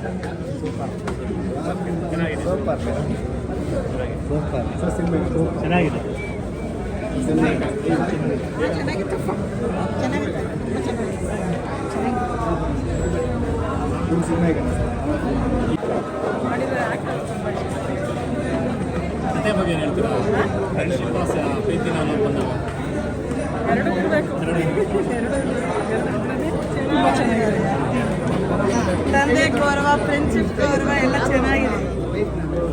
Super. ಚೆನ್ನಾಗಿದೆ ಚೆನ್ನಾಗಿತ್ತು ಹೇಗೆ ಕತೆ ಬಗ್ಗೆ ಏನು ಹೇಳ್ತೀರಾ ಫ್ರೆಂಡ್ಶಿಪ್ ಪ್ರೀತಿನ ಅನ್ನೋದು ಬಂದಾಗ ಎರಡು ಇರಬೇಕು ತುಂಬ ಚೆನ್ನಾಗಿದೆ ತಂದೆ ಗೌರವ ಫ್ರೆಂಡ್ಶಿಪ್ ಗೌರವ ಎಲ್ಲ ಚೆನ್ನಾಗಿದೆ.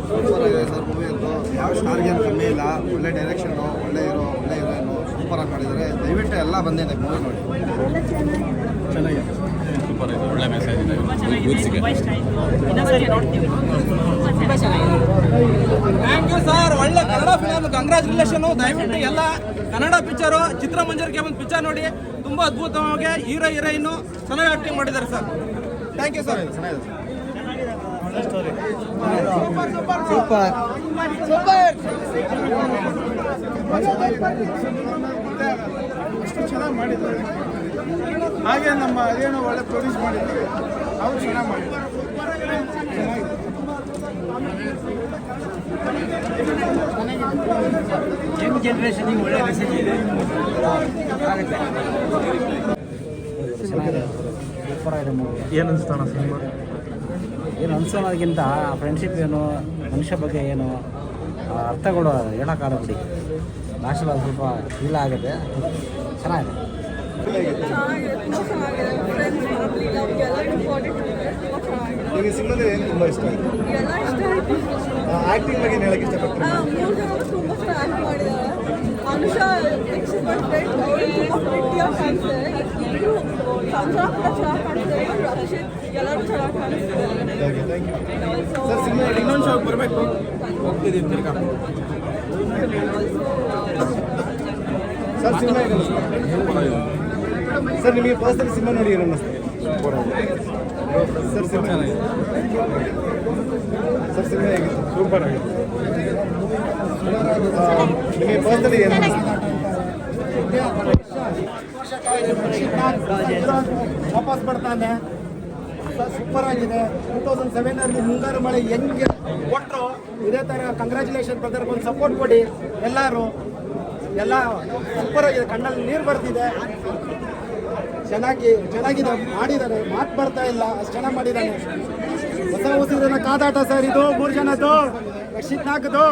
ಸೂಪರ್ ಆಗಿದೆ ಸರ್ ಮೂವಿ ಅಂತೂ ಯಾವ ಸ್ಟಾರ್ಗೆ ಏನು ಕಮ್ಮಿ ಇಲ್ಲ. ಒಳ್ಳೆ ಡೈರೆಕ್ಷನ್ ಒಳ್ಳೆ ಇರೋ ಒಳ್ಳೆ ಇರೋನು ಸೂಪರ್ ಆಗಿ ಮಾಡಿದ್ದಾರೆ. ದಯವಿಟ್ಟು ಎಲ್ಲ ಬಂದಿದೆ ಮೂವಿ ನೋಡಿ. ಚೆನ್ನಾಗಿದೆ. ಸೂಪರ್ ಇದೆ. ಒಳ್ಳೆ ಮೆಸೇಜ್ ಇದೆ ಥ್ಯಾಂಕ್ ಯು ಸರ್ ಒಳ್ಳೆ ಕನ್ನಡ ಫಿಲಮ್ ಕಂಗ್ರಾಚುಲೇಷನ್ ದಯವಿಟ್ಟು ಎಲ್ಲ ಕನ್ನಡ ಪಿಕ್ಚರು ಚಿತ್ರಮಂಜರಿಗೆ ಒಂದು ಪಿಕ್ಚರ್ ನೋಡಿ. ತುಂಬಾ ಅದ್ಭುತವಾಗಿ ಹೀರೋ ಹೀರೋಯಿನ್ ಚೆನ್ನಾಗಿ ಆಕ್ಟಿಂಗ್ ಮಾಡಿದ್ದಾರೆ sir thank you sir super super ಅಷ್ಟು ಚೆನ್ನಾಗಿ ಮಾಡಿದ್ದಾರೆ ಹಾಗೆ ನಮ್ಮ ಅದೇನೋ ಒಳ್ಳೆ ಪ್ರೊಡ್ಯೂಸ್ ಮಾಡಿದ್ದಾರೆ ಅವರು ಚೆನ್ನಾಗಿ ಮಾಡಿದ್ದಾರೆ ಯಂಗ್ ಜನರೇಷನ್ ಒಳ್ಳೆ ಮೆಸೇಜ್ ಇದೆ. ಮೂವಿ ಏನು ಅನಿಸ್ತಾನ ಸಿನಿಮಾ? ಏನು ಅನ್ಸೋಣೋದಕ್ಕಿಂತ ಫ್ರೆಂಡ್ಶಿಪ್ ಏನು ಮನುಷ್ಯ ಬಗ್ಗೆ ಏನು ಅರ್ಥ ಅರ್ಥಗಳು ಹೇಳೋಕ್ಕಾಗಲ್ಲ ಬಿಡಿ. ಲಾಸ್ಟಲ್ಲಿ ಸ್ವಲ್ಪ ಫೀಲ್ ಆಗುತ್ತೆ. ಚೆನ್ನಾಗಿದೆ. ನಿಮಗೆ ಸಿನಿಮಾದಲ್ಲಿ ಏನು ತುಂಬ ಇಷ್ಟ? ಆಯ್ತು ಆ್ಯಕ್ಟಿಂಗ್ ಬಗ್ಗೆ ಏನು ಹೇಳಕ್ಕೆ ಇಷ್ಟಪಡ್ತೀನಿ ತುಂಬ ಅನುಷಾ ಕಾಣಿಸ್ತಾರೆ ಇಬ್ಬರು ಸಂಜಾ ಕೂಡ ಚೆನ್ನಾಗಿ ಕಾಣಿಸ್ತಾರೆ ರಕ್ಷಿತ್ ಎಲ್ಲರೂ ಚೆನ್ನಾಗಿ ಕಾಣಿಸ್ತಾರೆ ಸರ್ ಸಿನಿಮಾ ಇನ್ನೊಂದು ಶಾಪ್ ಬರಬೇಕು ಹೋಗ್ತಿದ್ದೀವಿ ತಿರ್ಗಾ ಸರ್ ಸಿನಿಮಾ ಹೇಗೆ ಅನಿಸ್ತು ಸರ್ ನಿಮಗೆ ಪರ್ಸನಲ್ ಸಿನಿಮಾ ನೋಡಿ ಏನು ಅನ್ನಿಸ್ತು ಸರ್ ಸಿನಿಮಾ ಸರ್ ಸಿನಿಮಾ ಹೇಗಿತ್ತು ಸೂಪರ್ ಆಗಿದೆ ನಿಮಗೆ ಪರ್ಸನಲಿ ಏನು ಅನ್ನಿಸ್ತು ವಾಪಸ್ ಬರ್ತಾನೆ. ಸೂಪರ್ ಆಗಿದೆ. ಟೂ ತೌಸಂಡ್ ಸೆವೆನ್ ಅಲ್ಲಿ ಮುಂಗಾರು ಮಳೆ ಹೆಂಗೆ ಕೊಟ್ಟರು ಇದೇ ಥರ ಕಂಗ್ರ್ಯಾಚುಲೇಷನ್ ಬ್ರದರ್ ಒಂದು ಸಪೋರ್ಟ್ ಕೊಡಿ ಎಲ್ಲರೂ. ಎಲ್ಲ ಸೂಪರ್ ಆಗಿದೆ. ಕಣ್ಣಲ್ಲಿ ನೀರು ಬರ್ತಿದೆ. ಚೆನ್ನಾಗಿ, ಚೆನ್ನಾಗಿದೆ. ಮಾಡಿದ್ದಾರೆ. ಮಾತು ಬರ್ತಾ ಇಲ್ಲ. ಅಷ್ಟು ಚೆನ್ನಾಗಿ ಮಾಡಿದ್ದಾನೆ. ಹೊಸ ಹೊಸದನ್ನ ಕಾದಾಟ ಸರ್. ಇದು ಮೂರು ಜನದ್ದು ರಕ್ಷಿತ್ ನಾಲ್ಕದು